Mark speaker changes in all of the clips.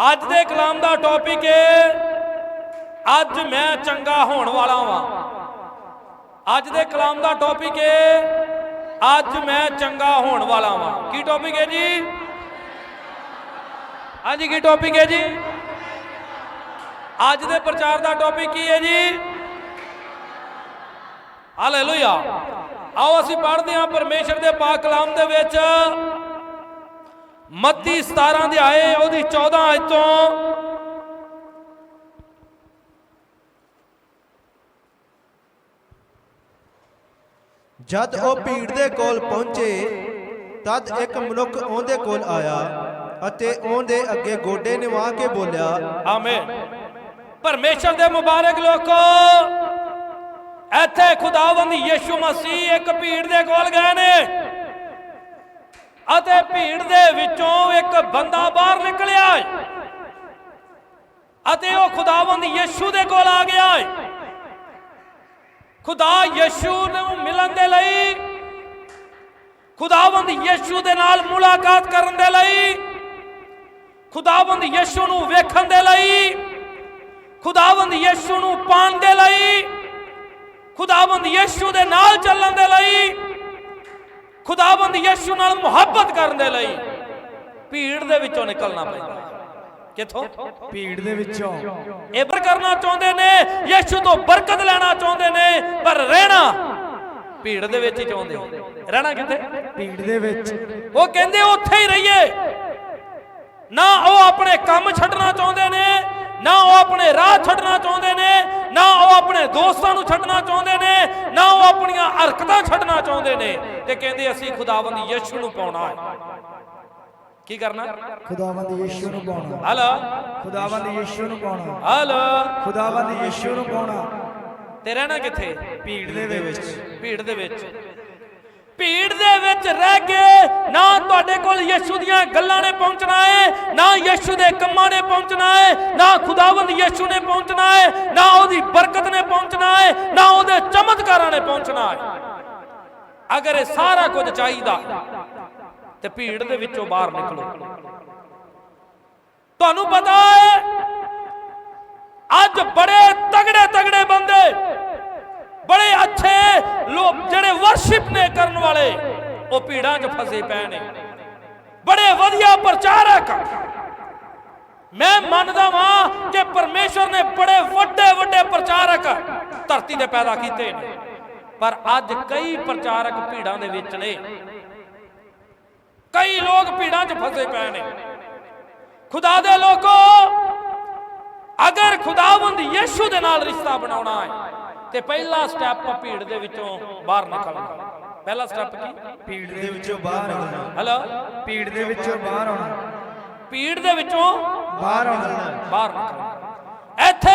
Speaker 1: ਅੱਜ ਦੇ ਕਲਾਮ ਦਾ ਟੌਪਿਕ ਹੈ ਅੱਜ ਮੈਂ ਚੰਗਾ ਹੋਣ ਵਾਲਾ ਵਾਂ। ਅੱਜ ਦੇ ਕਲਾਮ ਦਾ ਟੌਪਿਕ ਹੈ ਅੱਜ ਮੈਂ ਚੰਗਾ ਹੋਣ ਵਾਲਾ ਵਾਂ। ਕੀ ਟੌਪਿਕ ਹੈ ਜੀ? ਅੱਜ ਕੀ ਟੌਪਿਕ ਹੈ ਜੀ? ਅੱਜ ਦੇ ਪ੍ਰਚਾਰ ਦਾ ਟੌਪਿਕ ਕੀ ਹੈ ਜੀ? ਹਾਲੇਲੂਇਆ ਆਓ, ਅਸੀਂ ਪੜ੍ਹਦੇ ਹਾਂ ਪਰਮੇਸ਼ਰ ਦੇ ਪਾਕ ਕਲਾਮ ਦੇ ਵਿੱਚ। ਮੱਤੀ 17 ਦੇ ਆਏ ਉਹਦੀ 14 ਅਜ ਤੋਂ
Speaker 2: ਜਦ ਉਹ ਭੀੜ ਦੇ ਕੋਲ ਪਹੁੰਚੇ ਤਦ ਇੱਕ ਮਨੁੱਖ ਉਹਦੇ ਕੋਲ ਆਇਆ ਅਤੇ ਉਹਦੇ ਅੱਗੇ ਗੋਡੇ ਨਿਵਾ ਕੇ ਬੋਲਿਆ
Speaker 1: ਆਮੀਨ। ਪਰਮੇਸ਼ਰ ਦੇ ਮੁਬਾਰਕ ਲੋਕੋ ਇੱਥੇ ਖੁਦਾਵੰਦ ਯਿਸੂ ਮਸੀਹ ਇੱਕ ਭੀੜ ਦੇ ਕੋਲ ਗਏ ਨੇ। ਅਤੇ ਭੀੜ ਦੇ ਵਿੱਚੋਂ ਇੱਕ ਬੰਦਾ ਬਾਹਰ ਨਿਕਲਿਆ ਹੈ ਅਤੇ ਉਹ ਖੁਦਾਵੰਦ ਯਿਸੂ ਦੇ ਕੋਲ ਆ ਗਿਆ ਹੈ ਖੁਦਾ ਯਿਸੂ ਨੂੰ ਮਿਲਣ ਦੇ ਲਈ, ਖੁਦਾਵੰਦ ਯਿਸੂ ਦੇ ਨਾਲ ਮੁਲਾਕਾਤ ਕਰਨ ਦੇ ਲਈ, ਖੁਦਾਵੰਦ ਯਿਸੂ ਨੂੰ ਵੇਖਣ ਦੇ ਲਈ, ਖੁਦਾਵੰਦ ਯਿਸੂ ਨੂੰ ਪਾਣ ਦੇ ਲਈ, ਖੁਦਾਵੰਦ ਯਿਸੂ ਦੇ ਨਾਲ ਚੱਲਣ ਦੇ ਲਈ ਖੁਦਾਵੰਦ ਯਿਸੂ ਨਾਲ ਮੁਹੱਬਤ ਕਰਨ ਦੇ ਲਈ ਭੀੜ ਦੇ ਵਿੱਚੋਂ ਨਿਕਲਣਾ ਪੈਂਦਾ। ਕਿੱਥੋਂ?
Speaker 2: ਭੀੜ ਦੇ ਵਿੱਚੋਂ।
Speaker 1: ਇਹ ਬਰ ਕਰਨਾ ਚਾਹੁੰਦੇ ਨੇ ਯਿਸੂ ਤੋਂ ਬਰਕਤ ਲੈਣਾ ਚਾਹੁੰਦੇ ਨੇ ਪਰ ਰਹਿਣਾ ਭੀੜ ਦੇ ਵਿੱਚ ਹੀ ਚਾਹੁੰਦੇ। ਰਹਿਣਾ ਕਿੱਥੇ?
Speaker 2: ਭੀੜ ਦੇ ਵਿੱਚ।
Speaker 1: ਉਹ ਕਹਿੰਦੇ ਉੱਥੇ ਹੀ ਰਹੀਏ। ਨਾ ਉਹ ਆਪਣੇ ਕੰਮ ਛੱਡਣਾ ਚਾਹੁੰਦੇ ਨੇ ਨਾ ਉਹ ਆਪਣੇ ਰਾਹ ਛੱਡਣਾ ਚਾਹੁੰਦੇ ਨੇ ਨਾ ਉਹ ਆਪਣੇ ਦੋਸਤਾਂ ਨੂੰ ਛੱਡਣਾ ਚਾਹੁੰਦੇ ਨੇ ਨਾ ਉਹ ਆਪਣੀਆਂ ਹਰਕਤਾਂ ਛੱਡਣਾ ਚਾਹੁੰਦੇ ਨੇ ਤੇ ਕਹਿੰਦੇ ਅਸੀਂ ਖੁਦਾਵੰਦ ਯਿਸੂ ਨੂੰ ਪਾਉਣਾ ਹੈ। ਕੀ ਕਰਨਾ?
Speaker 3: ਖੁਦਾਵੰਦ ਯਿਸੂ ਨੂੰ ਪਾਉਣਾ।
Speaker 1: ਹਲੋ?
Speaker 3: ਖੁਦਾਵੰਦ ਯਿਸੂ ਨੂੰ ਪਾਉਣਾ।
Speaker 1: ਹਲੋ?
Speaker 3: ਖੁਦਾਵੰਦ ਯਿਸੂ ਨੂੰ ਪਾਉਣਾ।
Speaker 1: ਤੇ ਰਹਿਣਾ ਕਿੱਥੇ?
Speaker 2: ਭੀੜ ਦੇ ਵਿੱਚ।
Speaker 1: ਭੀੜ ਦੇ ਵਿੱਚ। ਭੀੜ ਦੇ ਵਿੱਚ ਰਹਿ ਕੇ ਨਾ ਤੁਹਾਡੇ ਕੋਲ ਯਿਸੂ ਦੀਆਂ ਗੱਲਾਂ ਨੇ ਪਹੁੰਚਣਾ ਹੈ, ਨਾ ਯਿਸੂ ਦੇ ਕੰਮਾਂ ਨੇ ਪਹੁੰਚਣਾ ਹੈ, ਨਾ ਖੁਦਾਵੰਦ ਯਿਸੂ ਨੇ ਪਹੁੰਚਣਾ ਹੈ, ਨਾ ਉਹਦੀ ਬਰਕਤ ਨੇ ਪਹੁੰਚਣਾ ਹੈ, ਨਾ ਉਹਦੇ ਚਮਤਕਾਰਾਂ ਨੇ ਪਹੁੰਚਣਾ ਹੈ। ਅਗਰ ਇਹ ਸਾਰਾ ਕੁਝ ਚਾਹੀਦਾ, ਤੇ ਭੀੜ ਦੇ ਵਿੱਚੋਂ ਬਾਹਰ ਨਿਕਲੋ। ਤੁਹਾਨੂੰ ਪਤਾ ਹੈ, ਅੱਜ ਬੜੇ ਤਗੜੇ ਤਗੜੇ ਬੰਦੇ, ਬੜੇ ਅੱਛੇ ਲੋਕ ਜਿਹੜੇ ਵਰਸ਼ਿਪ ਨੇ ਕਰਨ ਵਾਲੇ। ਉਹ ਭੀੜਾਂ 'ਚ ਫਸੇ ਪਏ ਨੇ। ਬੜੇ ਵਧੀਆ ਪ੍ਰਚਾਰਕ। ਮੈਂ ਮੰਨਦਾ ਵਾਂ ਕਿ ਪਰਮੇਸ਼ਰ ਨੇ ਬੜੇ ਵੱਡੇ ਵੱਡੇ ਪ੍ਰਚਾਰਕ ਧਰਤੀ ਤੇ ਪੈਦਾ ਕੀਤੇ ਨੇ। ਪਰ ਅੱਜ ਕਈ ਪ੍ਰਚਾਰਕ ਭੀੜਾਂ ਦੇ ਵਿੱਚ ਨੇ। ਕਈ ਲੋਕ ਭੀੜਾਂ 'ਚ ਫਸੇ ਪਏ ਨੇ। ਖੁਦਾ ਦੇ ਲੋਕੋ, ਅਗਰ ਖੁਦਾਵੰਦ ਯਿਸੂ ਦੇ ਨਾਲ ਰਿਸ਼ਤਾ ਬਣਾਉਣਾ ਹੈ, ਤੇ ਪਹਿਲਾ ਸਟੈਪ ਭੀੜ ਦੇ ਵਿੱਚੋਂ ਬਾਹਰ ਨਿਕਲਣਾ। ਪਹਿਲਾ ਸਟੈਪ ਕੀ?
Speaker 2: ਭੀੜ ਦੇ ਵਿੱਚੋਂ ਬਾਹਰ ਆਉਣਾ।
Speaker 1: ਹਲੋ
Speaker 3: ਭੀੜ ਦੇ ਵਿੱਚੋਂ ਬਾਹਰ ਆਉਣਾ।
Speaker 1: ਭੀੜ ਦੇ ਵਿੱਚੋਂ
Speaker 3: ਬਾਹਰ ਆਉਣਾ।
Speaker 1: ਬਾਹਰ ਇੱਥੇ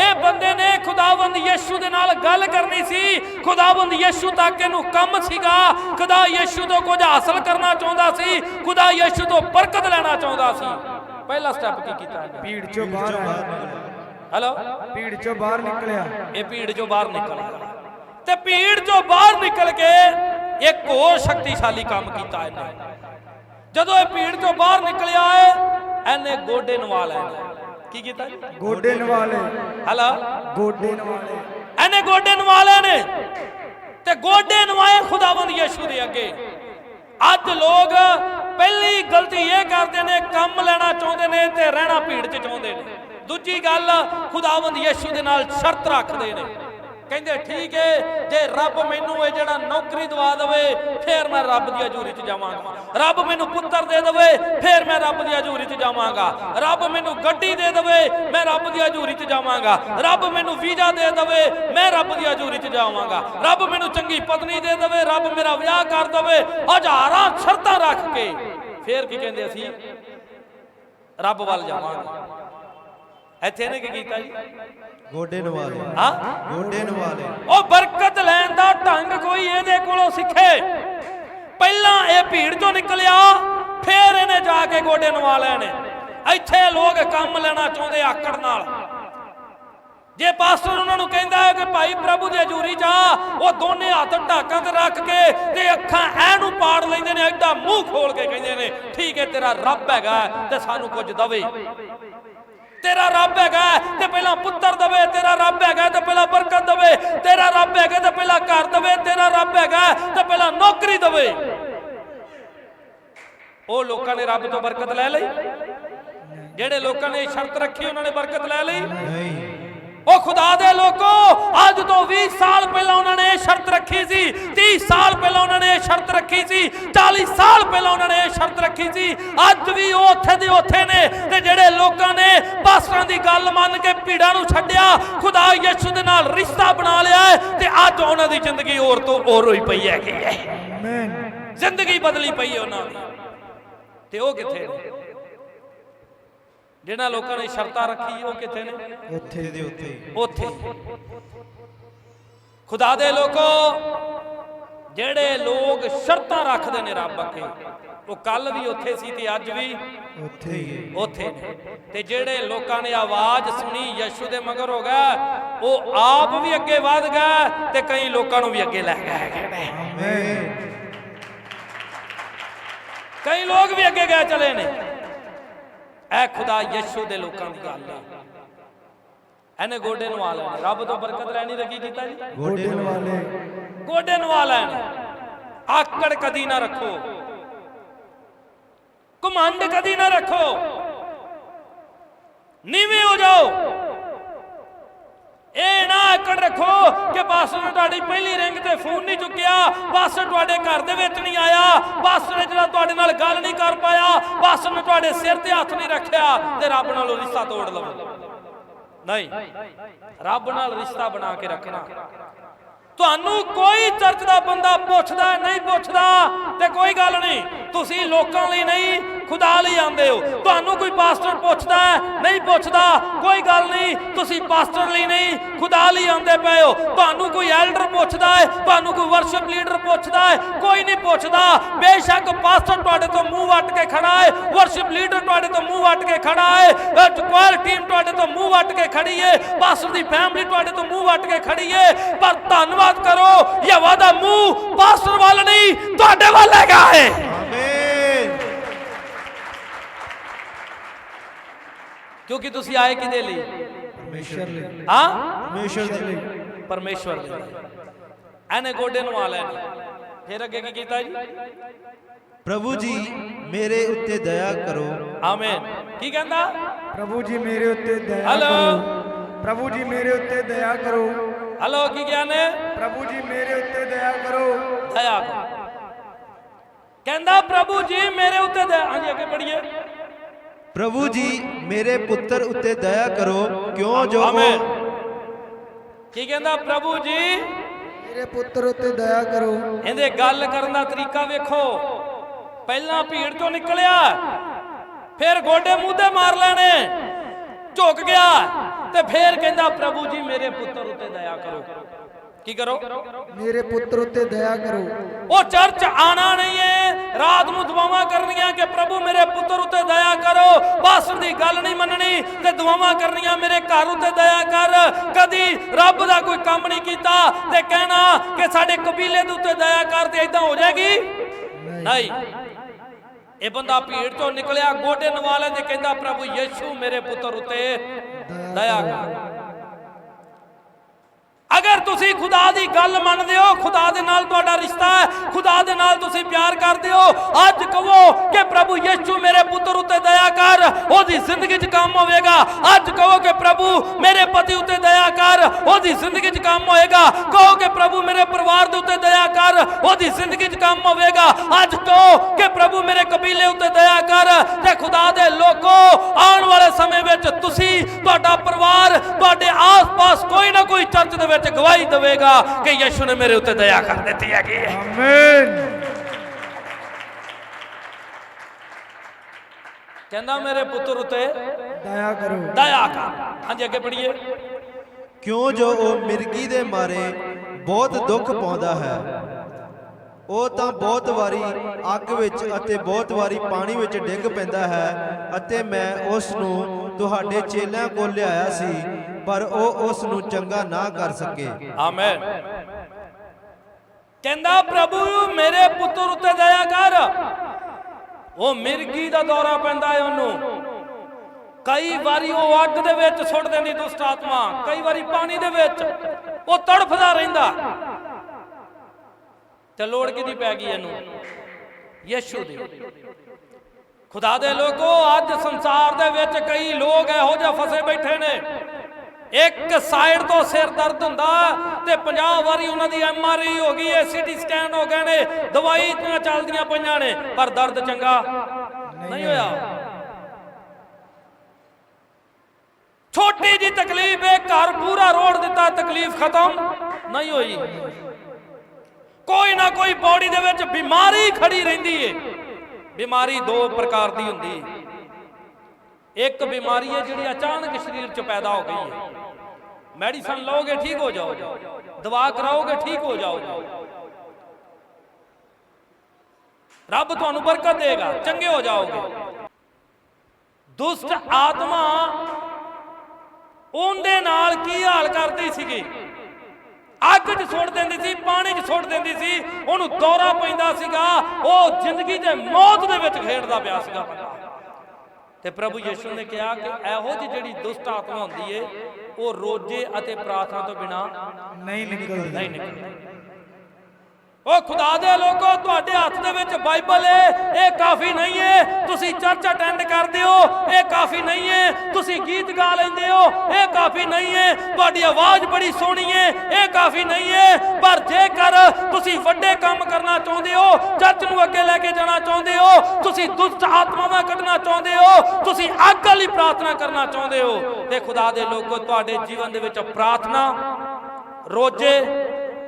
Speaker 1: ਇਹ ਬੰਦੇ ਨੇ ਖੁਦਾਵੰਦ ਯਿਸੂ ਦੇ ਨਾਲ ਗੱਲ ਕਰਨੀ ਸੀ। ਖੁਦਾਵੰਦ ਯਿਸੂ ਤੱਕ ਇਹਨੂੰ ਕੰਮ ਸੀਗਾ। ਖੁਦਾ ਯਿਸੂ ਤੋਂ ਕੁਝ ਹਾਸਲ ਕਰਨਾ ਚਾਹੁੰਦਾ ਸੀ। ਖੁਦਾ ਯਿਸੂ ਤੋਂ ਬਰਕਤ ਲੈਣਾ ਚਾਹੁੰਦਾ ਸੀ। ਪਹਿਲਾ ਸਟੈਪ ਕੀ ਕੀਤਾ
Speaker 3: ਭੀੜ ਚੋਂ ਬਾਹਰ
Speaker 1: ਹਲੋ
Speaker 3: ਭੀੜ ਚੋਂ ਬਾਹਰ ਨਿਕਲਿਆ।
Speaker 1: ਇਹ ਭੀੜ ਚੋਂ ਬਾਹਰ ਨਿਕਲ ਗਿਆ। ਤੇ ਭੀੜ ਚੋਂ ਬਾਹਰ ਨਿਕਲ ਕੇ ਇੱਕ ਹੋਰ ਸ਼ਕਤੀਸ਼ਾਲੀ ਕੰਮ ਕੀਤਾ ਇਹਨੇ। ਜਦੋਂ ਇਹ ਭੀੜ ਚੋਂ ਬਾਹਰ ਨਿਕਲਿਆ ਹੈ ਇਹਨੇ ਗੋਡੇ ਨਵਾ ਲਏ। ਕੀ ਕੀਤਾ
Speaker 3: ਗੋਡੇ ਨਵਾਲੇ
Speaker 1: ਹਲਾ?
Speaker 3: ਗੋਡੇ ਨਵਾਲੇ
Speaker 1: ਇਹਨੇ ਗੋਡੇ ਨਵਾ ਲਏ ਨੇ ਤੇ ਗੋਡੇ ਨਵਾਏ ਖੁਦਾਵੰਦ ਯਿਸੂ ਦੇ ਅੱਗੇ। ਅੱਜ ਲੋਕ ਪਹਿਲੀ ਗਲਤੀ ਇਹ ਕਰਦੇ ਨੇ ਕੰਮ ਲੈਣਾ ਚਾਹੁੰਦੇ ਨੇ ਤੇ ਰਹਿਣਾ ਭੀੜ 'ਚ ਚਾਹੁੰਦੇ ਨੇ। ਦੂਜੀ ਗੱਲ ਖੁਦਾਵੰਦ ਯਿਸੂ ਦੇ ਨਾਲ ਸ਼ਰਤ ਰੱਖਦੇ ਨੇ। ਕਹਿੰਦੇ, ਠੀਕ ਹੈ ਜੇ ਰੱਬ ਮੈਨੂੰ ਇਹ ਜਿਹੜਾ ਨੌਕਰੀ ਦਵਾ ਦੇਵੇ, ਫੇਰ ਮੈਂ ਰੱਬ ਦੀ ਹਜ਼ੂਰੀ 'ਚ ਜਾਵਾਂਗਾ। ਰੱਬ ਮੈਨੂੰ ਪੁੱਤਰ ਦੇ ਦੇਵੇ, ਫੇਰ ਮੈਂ ਰੱਬ ਦੀ ਹਜ਼ੂਰੀ 'ਚ ਜਾਵਾਂਗਾ। ਰੱਬ ਮੈਨੂੰ ਗੱਡੀ ਦੇ ਦੇਵੇ, ਮੈਂ ਰੱਬ ਦੀ ਹਜ਼ੂਰੀ 'ਚ ਜਾਵਾਂਗਾ। ਰੱਬ ਮੈਨੂੰ ਵੀਜ਼ਾ ਦੇ ਦੇਵੇ, ਮੈਂ ਰੱਬ ਦੀ ਹਜ਼ੂਰੀ 'ਚ ਜਾਵਾਂਗਾ। ਰੱਬ ਮੈਨੂੰ ਚੰਗੀ ਪਤਨੀ ਦੇ ਦੇਵੇ, ਰੱਬ ਮੇਰਾ ਵਿਆਹ ਕਰ ਦੇਵੇ, ਹਜ਼ਾਰਾਂ ਸ਼ਰਤਾਂ ਰੱਖ ਕੇ। ਫੇਰ ਕੀ ਕਹਿੰਦੇ ਅਸੀਂ? ਰੱਬ ਵੱਲ ਜਾਵਾਂਗੇ। ਇੱਥੇ ਇਹਨੇ ਕੀ ਕੀਤਾ ਜੀ?
Speaker 2: ਗੋਡੇ ਨਵਾ ਲਏ।
Speaker 1: ਹਾਂ?
Speaker 2: ਗੋਡੇ ਨਵਾ ਲਏ।
Speaker 1: ਉਹ ਬਰਕਤ ਲੈਣ ਦਾ ਢੰਗ ਕੋਈ ਇਹਦੇ ਕੋਲੋਂ ਸਿੱਖੇ। ਪਹਿਲਾਂ ਇਹ ਭੀੜ ਚੋਂ ਨਿਕਲਿਆ ਫੇਰ ਇਹਨੇ ਜਾ ਕੇ ਗੋਡੇ ਨਵਾ ਲੈਣੇ। ਇੱਥੇ ਲੋਕ ਕੰਮ ਲੈਣਾ ਚਾਹੁੰਦੇ ਆਕੜ ਨਾਲ। ਜੇ ਪਾਸਟਰ ਉਹਨਾਂ ਨੂੰ ਕਹਿੰਦਾ ਹੈ ਕਿ ਭਾਈ ਪ੍ਰਭੂ ਦੀ ਹਜ਼ੂਰੀ ਜਾ ਉਹ ਦੋਨੇ ਹੱਥ ਢਾਕਾਂ ਤੇ ਰੱਖ ਕੇ ਤੇ ਅੱਖਾਂ ਐ ਨੂੰ ਪਾੜ ਲੈਂਦੇ ਨੇ ਐਡਾ ਮੂੰਹ ਖੋਲ ਕੇ ਕਹਿੰਦੇ ਨੇ ਠੀਕ ਹੈ ਤੇਰਾ ਰੱਬ ਹੈਗਾ ਤੇ ਸਾਨੂੰ ਕੁਝ ਦਵੇ। ਤੇਰਾ ਰੱਬ ਹੈਗਾ ਤੇ ਪਹਿਲਾਂ ਪੁੱਤਰ ਦਵੇ, ਤੇਰਾ ਰੱਬ ਹੈਗਾ ਤੇ ਪਹਿਲਾਂ ਬਰਕਤ ਦਵੇ। ਤੇਰਾ ਰੱਬ ਹੈਗਾ ਤੇ ਪਹਿਲਾਂ ਘਰ ਦਵੇ, ਤੇਰਾ ਰੱਬ ਹੈਗਾ ਤੇ ਪਹਿਲਾਂ ਨੌਕਰੀ ਦਵੇ। ਉਹ ਲੋਕਾਂ ਨੇ ਰੱਬ ਤੋਂ ਬਰਕਤ ਲੈ ਲਈ। ਜਿਹੜੇ ਲੋਕਾਂ ਨੇ ਸ਼ਰਤ ਰੱਖੀ, ਉਹਨਾਂ ਨੇ ਬਰਕਤ ਲੈ ਲਈ।
Speaker 2: ਨਹੀਂ।
Speaker 1: ਉਹ ਖੁਦਾ ਦੇ ਲੋਕੋ ਅੱਜ ਤੋਂ 20 ਸਾਲ ਪਹਿਲਾਂ ਉਹਨਾਂ ਨੇ ਇਹ ਸ਼ਰਤ ਰੱਖੀ ਸੀ 30 ਸਾਲ ਪਹਿਲਾਂ ਉਹਨਾਂ ਨੇ ਇਹ ਸ਼ਰਤ ਰੱਖੀ ਸੀ 40 ਸਾਲ ਪਹਿਲਾਂ ਉਹਨਾਂ ਨੇ ਇਹ ਸ਼ਰਤ ਰੱਖੀ ਸੀ ਅੱਜ ਵੀ ਉਹ ਉੱਥੇ ਦੇ ਉੱਥੇ ਨੇ ਤੇ ਜਿਹੜੇ ਲੋਕਾਂ ਨੇ ਪਾਸਟਰਾਂ ਦੀ ਗੱਲ ਮੰਨ ਕੇ ਭੀੜਾਂ ਨੂੰ ਛੱਡਿਆ ਖੁਦਾ ਯਿਸੂ ਦੇ ਨਾਲ ਰਿਸ਼ਤਾ ਬਣਾ ਲਿਆ ਤੇ ਅੱਜ ਉਹਨਾਂ ਦੀ ਜ਼ਿੰਦਗੀ ਹੋਰ ਤੋਂ ਹੋਰ ਹੋਈ ਪਈ ਹੈਗੀ ਹੈ।
Speaker 3: ਆਮੇਨ
Speaker 1: ਜ਼ਿੰਦਗੀ ਬਦਲੀ ਪਈ ਹੈ ਉਹਨਾਂ ਦੀ। ਤੇ ਉਹ ਕਿੱਥੇ ਨੇ? ਜਿਹਨਾਂ ਲੋਕਾਂ ਨੇ ਸ਼ਰਤਾਂ ਰੱਖੀ ਉਹ ਕਿੱਥੇ ਨੇ?
Speaker 2: ਉੱਥੇ ਦੇ ਉੱਥੇ।
Speaker 1: ਉੱਥੇ। ਖੁਦਾ ਦੇ ਲੋਕੋ ਜਿਹੜੇ ਲੋਕ ਸ਼ਰਤਾਂ ਰੱਖਦੇ ਨੇ ਰੱਬ ਅੱਗੇ ਉਹ ਕੱਲ ਵੀ ਉੱਥੇ ਸੀ ਤੇ ਅੱਜ ਵੀ
Speaker 2: ਉੱਥੇ ਹੀ ਹੈ।
Speaker 1: ਉੱਥੇ ਨੇ। ਤੇ ਜਿਹੜੇ ਲੋਕਾਂ ਨੇ ਆਵਾਜ਼ ਸੁਣੀ ਯਿਸੂ ਦੇ ਮਗਰ ਹੋ ਗਏ ਉਹ ਆਪ ਵੀ ਅੱਗੇ ਵਧ ਗਏ ਤੇ ਕਈ ਲੋਕਾਂ ਨੂੰ ਵੀ ਅੱਗੇ ਲੈ ਨੇ
Speaker 2: ਆਮੇਨ।
Speaker 1: ਕਈ ਲੋਕ ਵੀ ਅੱਗੇ ਗਏ ਚਲੇ ਨੇ। ਇਹ ਖੁਦਾ ਯਿਸੂ ਦੇ ਲੋਕਾਂ ਦੀ ਗੱਲ ਹੈ ਇਹਨੇ ਗੋਡੇ ਨਵਾ ਲੈਣੇ। ਰੱਬ ਤੋਂ ਬਰਕਤ ਲੈਣੀ ਤਾਂ ਕੀ ਕੀਤਾ ਜੀ?
Speaker 2: ਗੋਡੇ ਨੂੰ
Speaker 3: ਵਾਲੇ
Speaker 1: ਗੋਡੇ ਨਵਾ ਲੈਣ। ਆਕੜ ਕਦੀ ਨਾ ਰੱਖੋ। ਘਮੰਡ ਕਦੀ ਨਾ ਰੱਖੋ। ਨੀਵੇਂ ਹੋ ਜਾਓ ਇਹ ਨਾ ਆਕੜ ਰੱਖੋ ਕਿ ਨੇ ਤੁਹਾਡੀ ਪਹਿਲੀ ਰਿੰਗ ਤੇ ਫੋਨ ਨਹੀਂ ਚੁੱਕਿਆ। ਪਾਸਟਰ ਤੁਹਾਡੇ ਘਰ ਦੇ ਵਿੱਚ ਨਹੀਂ ਆਇਆ। ਪਾਸਟਰ ਨੇ ਜਿਹੜਾ ਤੁਹਾਡੇ ਨਾਲ ਗੱਲ ਨਹੀਂ ਕਰ ਪਾਇਆ ਪਾਸਟਰ ਨੇ ਤੁਹਾਡੇ ਸਿਰ ਤੇ ਹੱਥ ਨਹੀਂ ਰੱਖਿਆ ਤੇ ਰੱਬ ਨਾਲ ਰਿਸ਼ਤਾ ਤੋੜ ਲਵੋ। ਨਹੀਂ, ਰੱਬ ਨਾਲ ਰਿਸ਼ਤਾ ਬਣਾ ਕੇ ਰੱਖਣਾ। ਤੁਹਾਨੂੰ ਕੋਈ ਚਰਚ ਦਾ ਬੰਦਾ ਪੁੱਛਦਾ, ਨਹੀਂ ਪੁੱਛਦਾ ਤੇ ਕੋਈ ਗੱਲ ਨਹੀਂ। ਤੁਸੀਂ ਲੋਕਾਂ ਲਈ ਨਹੀਂ ਖੁਦਾ ਲਈ ਆਉਂਦੇ ਹੋ। ਤੁਹਾਨੂੰ ਕੋਈ ਪਾਸਟਰ ਪੁੱਛਦਾ ਨਹੀਂ ਪੁੱਛਦਾ, ਕੋਈ ਗੱਲ ਨਹੀਂ, ਤੁਸੀਂ ਪਾਸਟਰ ਲਈ ਨਹੀਂ, ਖੁਦਾ ਲਈ ਆਉਂਦੇ ਪਏ ਹੋ। ਤੁਹਾਨੂੰ ਕੋਈ ਐਲਡਰ ਪੁੱਛਦਾ ਹੈ, ਤੁਹਾਨੂੰ ਕੋਈ ਵਰਸ਼ਿਪ ਲੀਡਰ ਪੁੱਛਦਾ ਹੈ, ਕੋਈ ਨਹੀਂ ਪੁੱਛਦਾ। ਬੇਸ਼ੱਕ ਪਾਸਟਰ ਤੁਹਾਡੇ ਤੋਂ ਮੂੰਹ ਵੱਟ ਕੇ ਖੜਾ ਹੈ ਵਰਸ਼ਿਪ ਲੀਡਰ ਤੁਹਾਡੇ ਤੋਂ ਮੂੰਹ ਵੱਟ ਕੇ ਖੜਾ ਹੈ ਚੁਕਵਾਰ ਟੀਮ ਤੁਹਾਡੇ ਤੋਂ ਮੂੰਹ ਵੱਟ ਕੇ ਖੜੀ ਹੈ ਪਾਸਟਰ ਦੀ ਫੈਮਿਲੀ ਤੁਹਾਡੇ ਤੋਂ ਮੂੰਹ ਵੱਟ ਕੇ ਖੜੀ ਹੈ। ਪਰ ਧੰਨਵਾਦ ਕਰੋ, ਯਹਵਾ ਦਾ ਮੂੰਹ ਪਾਸਟਰ ਵੱਲ ਨਹੀਂ, ਤੁਹਾਡੇ ਵੱਲ ਹੈਗਾ ਹੈ।
Speaker 2: ਆਮੇਨ
Speaker 1: ਕਿਉਂਕਿ ਤੁਸੀਂ ਆਏ ਕਿਹਦੇ ਲਈ?
Speaker 3: ਪਰਮੇਸ਼ਰ ਲਈ।
Speaker 1: ਹਾਂ?
Speaker 2: ਪਰਮੇਸ਼ਰ ਦੇ ਲਈ।
Speaker 1: ਪਰਮੇਸ਼ਵਰ ਦੇ ਲਈ। ਐਨੇ ਗੋਡੇ ਨਵਾ ਲੈਣੇ। ਫਿਰ ਅੱਗੇ ਕੀ ਕੀਤਾ ਜੀ?
Speaker 2: ਪ੍ਰਭੂ ਜੀ ਮੇਰੇ ਉੱਤੇ ਦਇਆ ਕਰੋ।
Speaker 1: ਆਮੇਨ ਕੀ ਕਹਿੰਦਾ?
Speaker 3: ਪ੍ਰਭੂ ਜੀ ਮੇਰੇ ਉੱਤੇ ਦਇਆ
Speaker 1: ਹੈਲੋ।
Speaker 3: ਕਰੋ। ਪ੍ਰਭੂ ਜੀ ਮੇਰੇ ਉੱਤੇ ਦਇਆ ਕਰੋ।
Speaker 1: ਹਲੋ ਕੀ ਗਿਆ ਨੇ?
Speaker 3: ਪ੍ਰਭੂ ਜੀ ਮੇਰੇ ਉੱਤੇ ਦਇਆ ਕਰੋ।
Speaker 1: ਦਇਆ। ਕਹਿੰਦਾ ਪ੍ਰਭੂ ਜੀ ਮੇਰੇ ਉੱਤੇ ਦਇਆ ਹਾਂਜੀ ਅੱਗੇ ਪੜੀਏ
Speaker 2: ਪ੍ਰਭੂ ਜੀ ਮੇਰੇ ਪੁੱਤਰ ਉੱਤੇ ਦਇਆ ਕਰੋ ਕਿਉਂ ਜੋ
Speaker 1: ਆਮੇਨ
Speaker 2: ਉਹ
Speaker 1: ਕੀ ਕਹਿੰਦਾ ਪ੍ਰਭੂ ਜੀ?
Speaker 3: ਮੇਰੇ ਪੁੱਤਰ ਉੱਤੇ ਦਇਆ ਕਰੋ।
Speaker 1: ਇਹਦੇ ਗੱਲ ਕਰਨ ਦਾ ਤਰੀਕਾ ਵੇਖੋ। ਪਹਿਲਾਂ ਭੀੜ ਚੋਂ ਨਿਕਲਿਆ ਫਿਰ ਗੋਡੇ ਮੂੰਹ ਤੇ ਮਾਰ ਲੈਣੇ ਝੁਕ ਗਿਆ ਤੇ ਫਿਰ ਕਹਿੰਦਾ ਪ੍ਰਭੂ ਜੀ ਮੇਰੇ ਪੁੱਤਰ ਉੱਤੇ ਦਇਆ ਕਰੋ। ਕੀ ਕਰੋ?
Speaker 3: ਮੇਰੇ ਪੁੱਤਰ ਉੱਤੇ ਦਇਆ ਕਰੋ।
Speaker 1: ਉਹ ਚਰਚ ਆਣਾ ਨਹੀਂ ਹੈ ਰਾਤ ਨੂੰ ਦੁਆਵਾਂ ਕਰਨੀਆਂ ਕਿ ਪ੍ਰਭੂ ਮੇਰੇ ਪੁੱਤਰ ਉੱਤੇ ਦਇਆ ਕਰੋ। ਪਾਸਟਰ ਦੀ ਗੱਲ ਨਹੀਂ ਮੰਨਣੀ ਤੇ ਦੁਆਵਾਂ ਕਰਨੀਆਂ ਮੇਰੇ ਘਰ ਉੱਤੇ ਦਇਆ ਕਰ। ਕਦੀ ਰੱਬ ਦਾ ਕੋਈ ਕੰਮ ਨਹੀਂ ਕੀਤਾ ਤੇ ਕਹਿਣਾ ਕਿ ਸਾਡੇ ਕਬੀਲੇ ਦੇ ਉੱਤੇ ਦਇਆ ਕਰ ਤੇ ਇਦਾਂ ਹੋ ਜਾਏਗੀ? ਨਹੀਂ। ਇਹ ਬੰਦਾ ਭੀੜ ਤੋਂ ਨਿਕਲਿਆ ਗੋਡੇ ਨਵਾਲੇ ਤੇ ਕਹਿੰਦਾ ਪ੍ਰਭੂ ਯਿਸੂ ਮੇਰੇ ਪੁੱਤਰ ਉੱਤੇ ਦਇਆ ਕਰ। ਅਗਰ ਤੁਸੀਂ ਖੁਦਾ ਦੀ ਗੱਲ ਮੰਨਦੇ ਹੋ, ਖੁਦਾ ਦੇ ਨਾਲ ਤੁਹਾਡਾ ਰਿਸ਼ਤਾ ਹੈ, ਖੁਦਾ ਦੇ ਨਾਲ ਤੁਸੀਂ ਪਿਆਰ ਕਰਦੇ ਹੋ, ਅੱਜ ਕਹੋ ਕਿ ਪ੍ਰਭੂ ਯਿਸੂ ਮੇਰੇ ਪੁੱਤਰ ਉੱਤੇ ਦਇਆ ਕਰ, ਉਹਦੀ ਜ਼ਿੰਦਗੀ 'ਚ ਕੰਮ ਹੋਵੇਗਾ। ਅੱਜ ਕਹੋ ਕਿ ਪ੍ਰਭੂ ਮੇਰੇ ਪਤੀ ਉੱਤੇ ਦਇਆ ਕਰ, ਉਹਦੀ ਜ਼ਿੰਦਗੀ 'ਚ ਕੰਮ ਹੋਏਗਾ ਕਹੋ ਕਿ ਪ੍ਰਭੂ ਮੇਰੇ ਪਰਿਵਾਰ ਦੇ ਉੱਤੇ ਦਇਆ ਕਰ, ਉਹਦੀ ਜ਼ਿੰਦਗੀ 'ਚ ਕੰਮ ਹੋਵੇਗਾ। ਅੱਜ ਕਹੋ ਕਿ ਪ੍ਰਭੂ ਮੇਰੇ ਕਬੀਲੇ ਉੱਤੇ ਦਇਆ ਕਰ, ਤੇ ਖੁਦਾ ਦੇ ਲੋਕੋ, ਆਉਣ ਵਾਲੇ ਸਮੇਂ ਵਿੱਚ ਤੁਸੀਂ, ਤੁਹਾਡਾ ਪਰਿਵਾਰ, ਤੁਹਾਡੇ ਆਸ-ਪਾਸ ਕੋਈ ਨਾ ਕੋਈ ਚਰਚ ਦੇ ਵਿੱਚ ਗਵਾਹੀ ਦੇਵੇਗਾ ਕਿ ਯਿਸੂ ਨੇ ਮੇਰੇ ਉੱਤੇ ਦਇਆ ਕਰ ਦਿੱਤੀ ਹੈਗੀ। ਹੈ
Speaker 3: ਆਮੇਨ
Speaker 1: ਕਹਿੰਦਾ ਮੇਰੇ ਪੁੱਤਰ ਉੱਤੇ
Speaker 3: ਦਇਆ ਕਰੋ।
Speaker 1: ਦਇਆ ਕਰ। ਹਾਂਜੀ ਅੱਗੇ ਪੜ੍ਹੀਏ।
Speaker 2: ਕਿਉਂ ਜੋ ਉਹ ਮਿਰਗੀ ਦੇ ਮਾਰੇ ਬਹੁਤ ਦੁੱਖ ਪਾਉਂਦਾ ਹੈ ਉਹ ਤਾਂ ਬਹੁਤ ਵਾਰੀ ਅੱਗ ਵਿੱਚ ਅਤੇ ਬਹੁਤ ਵਾਰੀ ਪਾਣੀ ਵਿੱਚ ਡਿੱਗ ਪੈਂਦਾ ਹੈ ਅਤੇ ਮੈਂ ਉਸ ਨੂੰ ਤੁਹਾਡੇ ਚੇਲਿਆਂ ਕੋਲ ਲਿਆਇਆ ਸੀ, ਪਰ ਉਹ ਉਸ ਨੂੰ ਚੰਗਾ ਨਾ ਕਰ ਸਕੇ।
Speaker 1: ਆਮੇਨ। ਕਹਿੰਦਾ, ਪ੍ਰਭੂ, ਮੇਰੇ ਪੁੱਤਰ ਉੱਤੇ ਦਇਆ ਕਰ। ਉਹ ਮਿਰਗੀ ਦਾ ਦੌਰਾ ਪੈਂਦਾ ਹੈ ਉਹਨੂੰ। ਕਈ ਵਾਰੀ ਉਹ ਅੱਗ ਦੇ ਵਿੱਚ ਸੁੱਟ ਦਿੰਦੀ ਦੁਸ਼ਟ ਆਤਮਾ। ਕਈ ਵਾਰੀ ਪਾਣੀ ਦੇ ਵਿੱਚ। ਉਹ ਤੜਫਦਾ ਰਹਿੰਦਾ। ਤੇ ਲੋੜ ਕਿਹਦੀ ਪੈ ਗਈ ਇਹਨੂੰ? ਯਿਸੂ ਦੀ। ਖੁਦਾ ਦੇ ਲੋਕੋ, ਅੱਜ ਸੰਸਾਰ ਦੇ ਵਿੱਚ ਕਈ ਲੋਕ ਇਹੋ ਜਿਹੇ ਫਸੇ ਬੈਠੇ ਨੇ। ਇੱਕ ਸਾਈਡ ਤੋਂ ਸਿਰ ਦਰਦ ਹੁੰਦਾ ਤੇ 50 ਵਾਰੀ ਉਹਨਾਂ ਦੀ ਐਮਆਰਆਈ ਹੋ ਗਈ ਹੈ ਸੀਟੀ ਸਕੈਨ ਹੋ ਗਏ ਨੇ ਦਵਾਈਆਂ ਚੱਲਦੀਆਂ ਪਈਆਂ ਨੇ, ਪਰ ਦਰਦ ਚੰਗਾ ਨਹੀਂ ਹੋਇਆ। ਛੋਟੀ ਜੀ ਤਕਲੀਫ ਹੈ ਘਰ ਪੂਰਾ ਰੋੜ ਦਿੱਤਾ, ਤਕਲੀਫ ਖਤਮ ਨਹੀਂ ਹੋਈ। ਕੋਈ ਨਾ ਕੋਈ ਬੋਡੀ ਦੇ ਵਿੱਚ ਬਿਮਾਰੀ ਖੜੀ ਰਹਿੰਦੀ ਏ। ਬਿਮਾਰੀ ਦੋ ਪ੍ਰਕਾਰ ਦੀ ਹੁੰਦੀ ਹੈ। ਇੱਕ ਬਿਮਾਰੀ ਹੈ ਜਿਹੜੀ ਅਚਾਨਕ ਸਰੀਰ 'ਚ ਪੈਦਾ ਹੋ ਗਈ ਹੈ। ਮੈਡੀਸਨ ਲਓਗੇ ਠੀਕ ਹੋ ਜਾਓਗੇ। ਦਵਾ ਕਰਾਓਗੇ ਠੀਕ ਹੋ ਜਾਓਗੇ। ਰੱਬ ਤੁਹਾਨੂੰ ਬਰਕਤ ਦੇਗਾ, ਚੰਗੇ ਹੋ ਜਾਓਗੇ। ਦੁਸ਼ਟ ਆਤਮਾ ਉਹਦੇ ਨਾਲ ਕੀ ਹਾਲ ਕਰਦੀ ਸੀਗੀ? ਅੱਗ 'ਚ ਸੁੱਟ ਦਿੰਦੀ ਸੀ ਪਾਣੀ 'ਚ ਸੁੱਟ ਦਿੰਦੀ ਸੀ ਉਹਨੂੰ ਦੌਰਾ ਪੈਂਦਾ ਸੀਗਾ ਉਹ ਜ਼ਿੰਦਗੀ ਤੇ ਮੌਤ ਦੇ ਵਿੱਚ ਖੇਡਦਾ ਪਿਆ ਸੀਗਾ ਬੰਦਾ। ਤੇ ਪ੍ਰਭੂ ਯਿਸੂ ਨੇ ਕਿਹਾ ਕਿ ਇਹੋ ਜਿਹੀ ਜਿਹੜੀ ਦੁਸ਼ਟ ਆਤਮਾ ਹੁੰਦੀ ਏ ਉਹ ਰੋਜੇ ਅਤੇ ਪ੍ਰਾਰਥਨਾ ਤੋਂ ਬਿਨਾ
Speaker 3: ਨਹੀਂ ਨਿਕਲਦੀ।
Speaker 1: ਨਹੀਂ ਨਿਕਲਦੀ। ਉਹ ਖੁਦਾ ਦੇ ਲੋਕੋ, ਤੁਹਾਡੇ ਹੱਥ ਦੇ ਵਿੱਚ ਬਾਈਬਲ ਏ। ਇਹ ਕਾਫੀ ਨਹੀਂ ਏ। ਤੁਸੀਂ ਚਰਚ ਅਟੈਂਡ ਕਰਦੇ ਹੋ। ਇਹ ਕਾਫੀ ਨਹੀਂ ਏ। ਤੁਸੀਂ ਗੀਤ ਗਾ ਲੈਂਦੇ ਹੋ। ਇਹ ਕਾਫੀ ਨਹੀਂ ਏ। ਤੁਹਾਡੀ ਆਵਾਜ਼ ਬੜੀ ਸੋਹਣੀ ਏ। ਇਹ ਕਾਫੀ ਨਹੀਂ ਏ। ਪਰ ਜੇਕਰ ਤੁਸੀਂ ਵੱਡੇ ਕੰਮ ਕਰਨਾ ਚਾਹੁੰਦੇ ਹੋ, ਚਰਚ ਨੂੰ ਅੱਗੇ ਲੈ ਕੇ ਜਾਣਾ ਚਾਹੁੰਦੇ ਹੋ, ਤੁਸੀਂ ਦੁਸ਼ਟ ਆਤਮਾਵਾਂ ਕੱਢਣਾ ਚਾਹੁੰਦੇ ਹੋ, ਤੁਸੀਂ ਅੱਗ ਵਾਲੀ ਪ੍ਰਾਰਥਨਾ ਕਰਨਾ ਚਾਹੁੰਦੇ ਹੋ, ਤੇ ਖੁਦਾ ਦੇ ਲੋਕੋ, ਤੁਹਾਡੇ ਜੀਵਨ ਦੇ ਵਿੱਚ ਪ੍ਰਾਰਥਨਾ, ਰੋਜੇ,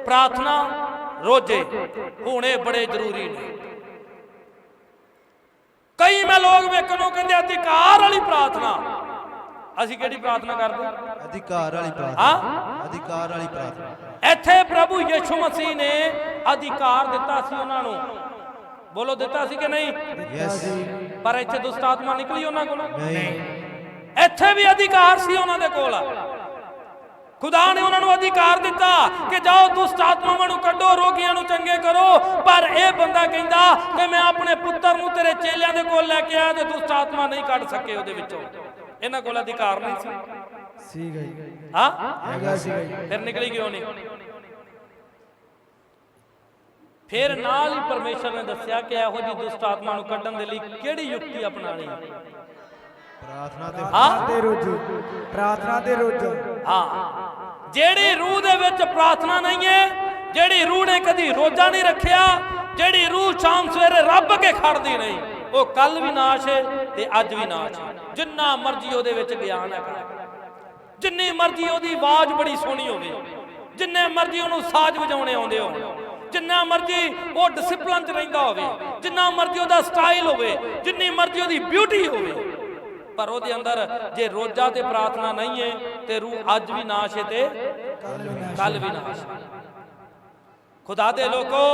Speaker 1: ਪ੍ਰਾਰਥਨਾ ਰੋਜੇ। ਹੋਣੇ ਬੜੇ ਜ਼ਰੂਰੀ ਨੇ। ਕਈ ਮੈਂ ਲੋਕ ਵੇਖਣ ਨੂੰ ਕਹਿੰਦੇ ਅਧਿਕਾਰ ਵਾਲੀ ਪ੍ਰਾਰਥਨਾ। ਅਸੀਂ ਕਿਹੜੀ ਪ੍ਰਾਰਥਨਾ ਕਰਦੇ?
Speaker 2: ਅਧਿਕਾਰ ਵਾਲੀ ਪ੍ਰਾਰਥਨਾ।
Speaker 1: ਹਾਂ?
Speaker 2: ਅਧਿਕਾਰ ਵਾਲੀ ਪ੍ਰਾਰਥਨਾ।
Speaker 1: ਇੱਥੇ ਪ੍ਰਭੂ ਯਿਸੂ ਮਸੀਹ ਨੇ ਅਧਿਕਾਰ ਦਿੱਤਾ ਸੀ ਉਹਨਾਂ ਨੂੰ। ਬੋਲੋ ਦਿੱਤਾ ਸੀ ਕਿ ਨਹੀਂ?
Speaker 2: ਯੈਸ
Speaker 1: ਪਰ ਇੱਥੇ ਦੁਸ਼ਟ ਆਤਮਾ ਨਿਕਲੀ ਉਹਨਾਂ ਕੋਲ?
Speaker 2: ਨਹੀਂ।
Speaker 1: ਇੱਥੇ ਵੀ ਅਧਿਕਾਰ ਸੀ ਉਹਨਾਂ ਦੇ ਕੋਲ। ਖੁਦਾ ਨੇ ਉਹਨਾਂ ਨੂੰ ਅਧਿਕਾਰ ਦਿੱਤਾ ਕਿ ਜਾਓ ਦੁਸ਼ਟ ਆਤਮਾਵਾਂ ਨੂੰ ਕੱਢੋ ਰੋਗੀਆਂ ਨੂੰ ਚੰਗੇ ਕਰੋ। ਪਰ ਇਹ ਬੰਦਾ ਕਹਿੰਦਾ ਕਿ ਮੈਂ ਆਪਣੇ ਪੁੱਤਰ ਨੂੰ ਤੇਰੇ ਚੇਲਿਆਂ ਦੇ ਕੋਲ ਲੈ ਕੇ ਆਇਆ ਤੇ ਦੁਸ਼ਟ ਆਤਮਾ ਨਹੀਂ ਕੱਢ ਸਕੇ ਉਹਦੇ ਵਿੱਚੋਂ। ਇਹਨਾਂ ਕੋਲ ਅਧਿਕਾਰ ਨਹੀਂ ਸੀ।
Speaker 3: ਸੀਗਾ ਜੀ
Speaker 1: ਹਾਂ?
Speaker 3: ਹੈਗਾ ਜੀ
Speaker 1: ਫਿਰ ਨਿਕਲੀ ਕਿਉਂ ਨਹੀਂ? ਫਿਰ ਨਾਲ ਹੀ ਪਰਮੇਸ਼ਰ ਨੇ ਦੱਸਿਆ ਕਿ ਇਹੋ ਜਿਹੀ ਦੁਸ਼ਟ ਆਤਮਾ ਨੂੰ ਕੱਢਣ ਦੇ ਲਈ ਕਿਹੜੀ ਯੁਕਤੀ ਅਪਣਾਣੀ ਹੈ?
Speaker 2: ਪ੍ਰਾਰਥਨਾ ਤੇ
Speaker 3: ਰੋਜੋ ਪ੍ਰਾਰਥਨਾ ਤੇ ਰੋਜੋ।
Speaker 1: ਹਾਂ। ਜਿਹੜੀ ਰੂਹ ਦੇ ਵਿੱਚ ਪ੍ਰਾਰਥਨਾ ਨਹੀਂ ਹੈ, ਜਿਹੜੀ ਰੂਹ ਨੇ ਕਦੀ ਰੋਜ਼ਾ ਨਹੀਂ ਰੱਖਿਆ, ਜਿਹੜੀ ਰੂਹ ਸ਼ਾਮ ਸਵੇਰੇ ਰੱਬ ਕੇ ਖੜਦੀ ਨਹੀਂ, ਉਹ ਕੱਲ ਵੀ ਨਾਸ਼ ਹੈ ਤੇ ਅੱਜ ਵੀ ਨਾਸ਼ ਹੈ। ਜਿੰਨਾ ਮਰਜ਼ੀ ਉਹਦੇ ਵਿੱਚ ਗਿਆਨ ਹੈ ਜਿੰਨੀ ਮਰਜ਼ੀ ਉਹਦੀ ਆਵਾਜ਼ ਬੜੀ ਸੋਹਣੀ ਹੋਵੇ, ਜਿੰਨੇ ਮਰਜ਼ੀ ਉਹਨੂੰ ਸਾਜ਼ ਵਜਾਉਣੇ ਆਉਂਦੇ ਹੋ ਜਿੰਨਾ ਮਰਜ਼ੀ ਉਹ ਡਿਸਪਲਨ 'ਚ ਰਹਿੰਦਾ ਹੋਵੇ, ਜਿੰਨਾ ਮਰਜ਼ੀ ਉਹਦਾ ਸਟਾਈਲ ਹੋਵੇ, ਜਿੰਨੀ ਮਰਜ਼ੀ ਉਹਦੀ ਬਿਊਟੀ ਹੋਵੇ ਪਰ ਉਹਦੇ ਅੰਦਰ ਜੇ ਰੋਜ਼ਾ ਤੇ ਪ੍ਰਾਰਥਨਾ ਨਹੀਂ ਹੈ, ਤੇ ਰੂਹ ਅੱਜ ਵੀ ਨਾਸ਼ ਹੈ ਤੇ ਕੱਲ ਵੀ ਨਾਸ਼ ਹੈ। ਖੁਦਾ ਦੇ ਲੋਕੋ,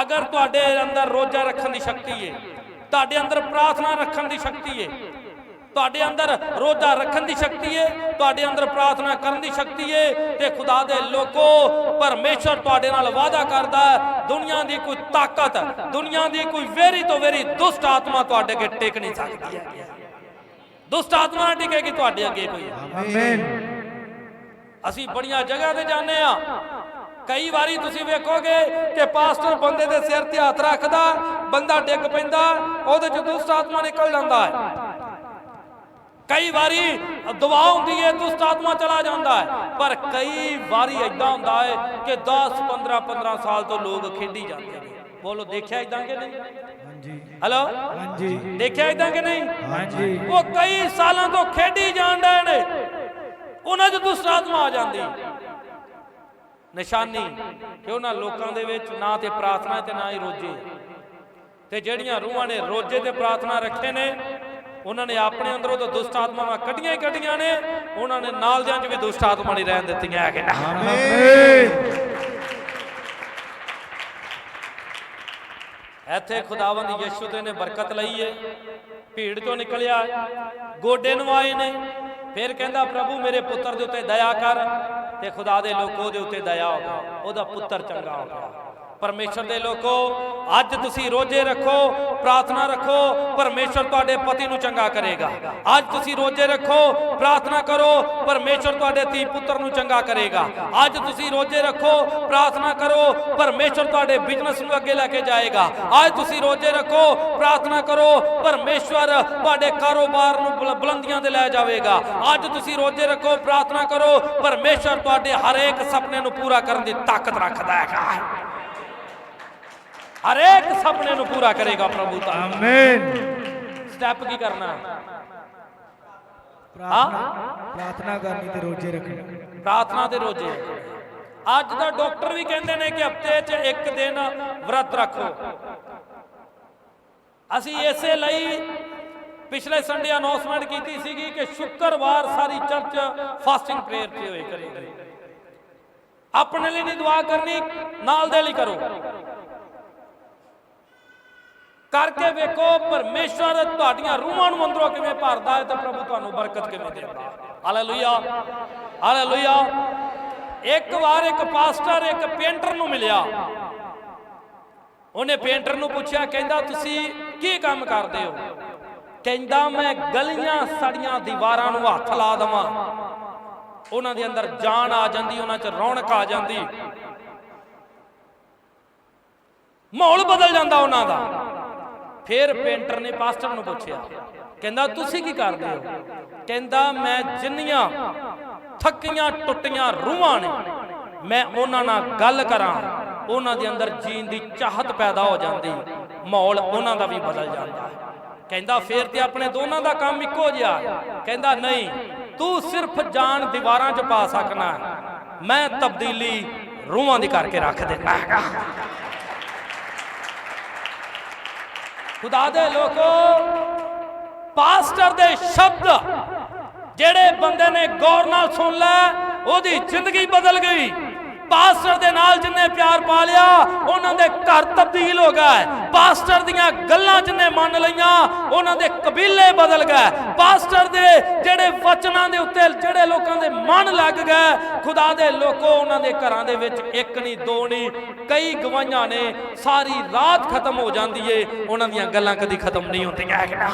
Speaker 1: ਅਗਰ ਤੁਹਾਡੇ ਅੰਦਰ ਰੋਜ਼ਾ ਰੱਖਣ ਦੀ ਸ਼ਕਤੀ ਹੈ, ਤੁਹਾਡੇ ਅੰਦਰ ਪ੍ਰਾਰਥਨਾ ਰੱਖਣ ਦੀ ਸ਼ਕਤੀ ਹੈ, ਤੁਹਾਡੇ ਅੰਦਰ ਰੋਜ਼ਾ ਰੱਖਣ ਦੀ ਸ਼ਕਤੀ ਹੈ, ਤੁਹਾਡੇ ਅੰਦਰ ਪ੍ਰਾਰਥਨਾ ਕਰਨ ਦੀ ਸ਼ਕਤੀ ਹੈ, ਤੇ ਖੁਦਾ ਦੇ ਲੋਕੋ ਪਰਮੇਸ਼ਰ ਤੁਹਾਡੇ ਨਾਲ ਵਾਅਦਾ ਕਰਦਾ ਹੈ, ਦੁਨੀਆ ਦੀ ਕੋਈ ਤਾਕਤ, ਦੁਨੀਆ ਦੀ ਕੋਈ ਵੇਰੀ ਤੋਂ ਵੇਰੀ ਦੁਸ਼ਟ ਆਤਮਾ ਤੁਹਾਡੇ ਅੱਗੇ ਟਿਕ ਨਹੀਂ ਸਕਦੀ ਹੈ ਦੁਸ਼ਟ ਆਤਮਾ ਨਾ ਟਿਕੇਗੀ ਤੁਹਾਡੇ ਅੱਗੇ ਕੋਈ
Speaker 3: ਆਮੇਨ
Speaker 1: ਅਸੀਂ ਬੜੀਆਂ ਜਗ੍ਹਾ ਤੇ ਜਾਂਦੇ ਆ ਕਈ ਵਾਰੀ ਤੁਸੀਂ ਵੇਖੋਗੇ ਕਿ ਪਾਸਟਰ ਬੰਦੇ ਦੇ ਸਿਰ ਤੇ ਹੱਥ ਰੱਖਦਾ ਬੰਦਾ ਡਿੱਗ ਪੈਂਦਾ ਉਹਦੇ ਚ ਦੁਸ਼ਟ ਆਤਮਾ ਨਿਕਲ ਜਾਂਦਾ ਹੈ। ਕਈ ਵਾਰੀ ਦੁਆ ਹੁੰਦੀ ਹੈ ਦੁਸ਼ਟ ਆਤਮਾ ਚਲਾ ਜਾਂਦਾ ਹੈ। ਪਰ ਕਈ ਵਾਰੀ ਐਦਾਂ ਹੁੰਦਾ ਹੈ ਕਿ 10 15 15 ਸਾਲ ਤੋਂ ਲੋਕ ਖੇਡੀ ਜਾਂਦੇ ਨੇ। ਬੋਲੋ ਦੇਖਿਆ ਇਦਾਂ ਕਿ ਨਹੀਂ?
Speaker 3: ਹਾਂਜੀ।
Speaker 1: ਹਲੋ
Speaker 3: ਹਾਂਜੀ।
Speaker 1: ਦੇਖਿਆ ਇਦਾਂ ਕਿ ਨਹੀਂ?
Speaker 3: ਹਾਂਜੀ।
Speaker 1: ਉਹ ਕਈ ਸਾਲਾਂ ਤੋਂ ਖੇਡੀ ਡਏ ਨੇ। ਉਹਨਾਂ 'ਚ ਦੁਸ਼ਟ ਆਤਮਾ ਆ ਜਾਂਦੀ। ਨਿਸ਼ਾਨੀ। ਕਿ ਉਹਨਾਂ ਲੋਕਾਂ ਦੇ ਵਿੱਚ ਨਾ ਤੇ ਪ੍ਰਾਰਥਨਾ ਤੇ ਨਾ ਹੀ ਰੋਜੇ। ਤੇ ਜਿਹੜੀਆਂ ਰੂਹਾਂ ਨੇ ਰੋਜੇ ਤੇ ਪ੍ਰਾਰਥਨਾ ਰੱਖੇ ਨੇ ਉਹਨਾਂ ਨੇ ਆਪਣੇ ਅੰਦਰੋਂ ਤਾਂ ਦੁਸ਼ਟ ਆਤਮਾਵਾਂ ਕੱਢੀਆਂ ਹੀ ਕੱਢੀਆਂ ਨੇ। ਉਹਨਾਂ ਨੇ ਨਾਲ ਦਿਆਂ 'ਚ ਵੀ ਦੁਸ਼ਟ ਆਤਮਾ ਨਹੀਂ ਰਹਿਣ ਦਿੱਤੀਆਂ ਹੈਗੇ
Speaker 3: ਆਮੇਨ।
Speaker 1: ਇੱਥੇ ਖੁਦਾਵੰਦ ਯਿਸੂ ਤੇ ਨੇ ਬਰਕਤ ਲਈ ਏ ਭੀੜ ਚੋਂ ਨਿਕਲਿਆ। ਗੋਡੇ ਨੂੰ ਆਏ ਨੇ। ਫਿਰ ਕਹਿੰਦਾ, ਪ੍ਰਭੂ, ਮੇਰੇ ਪੁੱਤਰ ਦੇ ਉੱਤੇ ਦਇਆ ਕਰ ਤੇ ਖੁਦਾ ਦੇ ਲੋਕੋ ਦੇ ਉੱਤੇ ਦਇਆ ਹੋ ਗਈ ਉਹਦਾ ਪੁੱਤਰ ਚੰਗਾ ਹੋ ਗਿਆ। ਪਰਮੇਸ਼ਰ ਦੇ ਲੋਕੋ, ਅੱਜ ਤੁਸੀਂ ਰੋਜ਼ੇ ਰੱਖੋ, ਪ੍ਰਾਰਥਨਾ ਰੱਖੋ, ਪਰਮੇਸ਼ਰ ਤੁਹਾਡੇ ਪਤੀ ਨੂੰ ਚੰਗਾ ਕਰੇਗਾ। ਅੱਜ ਤੁਸੀਂ ਰੋਜ਼ੇ ਰੱਖੋ, ਪ੍ਰਾਰਥਨਾ ਕਰੋ, ਪਰਮੇਸ਼ਰ ਤੁਹਾਡੇ ਧੀ ਪੁੱਤਰ ਨੂੰ ਚੰਗਾ ਕਰੇਗਾ। ਅੱਜ ਤੁਸੀਂ ਰੋਜ਼ੇ ਰੱਖੋ, ਪ੍ਰਾਰਥਨਾ ਕਰੋ, ਪਰਮੇਸ਼ਰ ਤੁਹਾਡੇ ਬਿਜ਼ਨਸ ਨੂੰ ਅੱਗੇ ਲੈ ਕੇ ਜਾਏਗਾ। ਅੱਜ ਤੁਸੀਂ ਰੋਜ਼ੇ ਰੱਖੋ, ਪ੍ਰਾਰਥਨਾ ਕਰੋ, ਪਰਮੇਸ਼ਰ ਤੁਹਾਡੇ ਕਾਰੋਬਾਰ ਨੂੰ ਬੁਲ- ਬੁਲੰਦੀਆਂ ਤੇ ਲੈ ਜਾਵੇਗਾ। ਅੱਜ ਤੁਸੀਂ ਰੋਜ਼ੇ ਰੱਖੋ, ਪ੍ਰਾਰਥਨਾ ਕਰੋ, ਪਰਮੇਸ਼ਰ ਤੁਹਾਡੇ ਹਰੇਕ ਸੁਪਨੇ ਨੂੰ ਪੂਰਾ ਕਰਨ ਦੀ ਤਾਕਤ ਰੱਖਦਾ ਹੈਗਾ। ਹਰੇਕ ਸੁਪਨੇ ਨੂੰ ਪੂਰਾ ਕਰੇਗਾ ਪ੍ਰਭੂ ਤਾਂ।
Speaker 3: ਆਮੀਨ
Speaker 1: ਸਟੈਪ ਕੀ ਕਰਨਾ?
Speaker 3: ਪ੍ਰਾਰਥਨਾ ਪ੍ਰਾਰਥਨਾ ਕਰਨੀ ਤੇ ਰੋਜ਼ੇ ਰੱਖਣੇ।
Speaker 1: ਪ੍ਰਾਰਥਨਾ ਦੇ ਰੋਜ਼ੇ ਅੱਜ ਦਾ ਡਾਕਟਰ ਵੀ ਕਹਿੰਦੇ ਨੇ ਕਿ ਹਫ਼ਤੇ 'ਚ ਇੱਕ ਦਿਨ ਵਰਤ ਰੱਖੋ। ਅਸੀਂ ਇਸੇ ਲਈ ਪਿਛਲੇ ਸੰਡੇ ਅਨਾਉਂਸਮੈਂਟ ਕੀਤੀ ਸੀਗੀ ਕਿ ਸ਼ੁੱਕਰਵਾਰ ਸਾਰੀ ਚਰਚ ਫਾਸਟਿੰਗ ਪ੍ਰੇਅਰ ਤੇ ਹੋਏ ਕਰੇਗੀ। ਆਪਣੇ ਲਈ ਨਹੀਂ ਦੁਆ ਕਰਨੀ ਨਾਲ ਦੇ ਲਈ ਕਰੋ। ਕਰਕੇ ਵੇਖੋ ਪਰਮੇਸ਼ਰ ਤੁਹਾਡੀਆਂ ਰੂਹਾਂ ਨੂੰ ਅੰਦਰੋਂ ਕਿਵੇਂ ਭਰਦਾ ਹੈ ਤੇ ਪ੍ਰਭੂ ਤੁਹਾਨੂੰ ਬਰਕਤ ਕਿਵੇਂ ਦਿੰਦਾ ਹਾਲੇਲੂਇਆ ਹਾਲੇਲੂਇਆ। ਇੱਕ ਵਾਰ ਇੱਕ ਪਾਸਟਰ, ਇੱਕ ਪੇਂਟਰ ਨੂੰ ਮਿਲਿਆ। ਉਹਨੇ ਪੇਂਟਰ ਨੂੰ ਪੁੱਛਿਆ, ਕਹਿੰਦਾ, ਤੁਸੀਂ ਕੀ ਕੰਮ ਕਰਦੇ ਹੋ? ਕਹਿੰਦਾ, ਮੈਂ ਗਲੀਆਂ ਸੜੀਆਂ ਦੀਵਾਰਾਂ ਨੂੰ ਹੱਥ ਲਾ ਦਵਾਂ। ਉਹਨਾਂ ਦੇ ਅੰਦਰ ਜਾਨ ਆ ਜਾਂਦੀ, ਉਹਨਾਂ 'ਚ ਰੌਣਕ ਆ ਜਾਂਦੀ। ਮਾਹੌਲ ਬਦਲ ਜਾਂਦਾ ਉਹਨਾਂ ਦਾ। ਫਿਰ ਪੇਂਟਰ ਨੇ ਪਾਸਟਰ ਨੂੰ ਪੁੱਛਿਆ, ਕਹਿੰਦਾ, ਤੁਸੀਂ ਕੀ ਕਰਦੇ ਹੋ? ਕਹਿੰਦਾ, ਮੈਂ ਜਿੰਨੀਆਂ ਥੱਕੀਆਂ ਟੁੱਟੀਆਂ ਰੂਹਾਂ ਨੇ, ਮੈਂ ਉਹਨਾਂ ਨਾਲ ਗੱਲ ਕਰਾਂ, ਉਹਨਾਂ ਦੇ ਅੰਦਰ ਜੀਣ ਦੀ ਚਾਹਤ ਪੈਦਾ ਹੋ ਜਾਂਦੀ, ਮਾਹੌਲ ਉਹਨਾਂ ਦਾ ਵੀ ਬਦਲ ਜਾਂਦਾ ਕਹਿੰਦਾ, ਫੇਰ ਤੇ ਆਪਣੇ ਦੋਨਾਂ ਦਾ ਕੰਮ ਇੱਕੋ ਜਿਹਾ ਕਹਿੰਦਾ, ਨਹੀਂ, ਤੂੰ ਸਿਰਫ ਜਾਨ ਦੀਵਾਰਾਂ 'ਚ ਪਾ ਸਕਣਾ ਮੈਂ ਤਬਦੀਲੀ ਰੂਹਾਂ ਦੀ ਕਰਕੇ ਰੱਖ ਦਿੰਦਾ ਹੈਗਾ ਖੁਦਾ ਦੇ ਲੋਕੋ, ਪਾਸਟਰ ਦੇ ਸ਼ਬਦ ਜਿਹੜੇ ਬੰਦੇ ਨੇ ਗੌਰ ਨਾਲ ਸੁਣ ਲੈ ਉਹਦੀ ਜ਼ਿੰਦਗੀ ਬਦਲ ਗਈ। ਪਾਸਟਰ ਦੇ ਨਾਲ ਜਿੰਨੇ ਪਿਆਰ ਪਾ ਲਿਆ, ਉਹਨਾਂ ਦੇ ਘਰ ਤਬਦੀਲ ਹੋ ਗਏ। ਪਾਸਟਰ ਦੀਆਂ ਗੱਲਾਂ ਜਿੰਨੇ ਮੰਨ ਲਈਆਂ, ਉਹਨਾਂ ਦੇ ਕਬੀਲੇ ਬਦਲ ਗਏ। ਪਾਸਟਰ ਦੇ ਜਿਹੜੇ ਵਚਨਾਂ ਦੇ ਉੱਤੇ ਜਿਹੜੇ ਲੋਕਾਂ ਦੇ ਮਨ ਲੱਗ ਗਏ, ਖੁਦਾ ਦੇ ਲੋਕੋ, ਉਹਨਾਂ ਦੇ ਘਰਾਂ ਦੇ ਵਿੱਚ ਇੱਕ ਨਹੀਂ ਦੋ ਨਹੀਂ ਕਈ ਗਵਾਈਆਂ ਨੇ, ਸਾਰੀ ਰਾਤ ਖਤਮ ਹੋ ਜਾਂਦੀ ਏ, ਉਹਨਾਂ ਦੀਆਂ ਗੱਲਾਂ ਕਦੀ ਖਤਮ ਨਹੀਂ ਹੁੰਦੀਆਂ ਹੈਗੀਆਂ।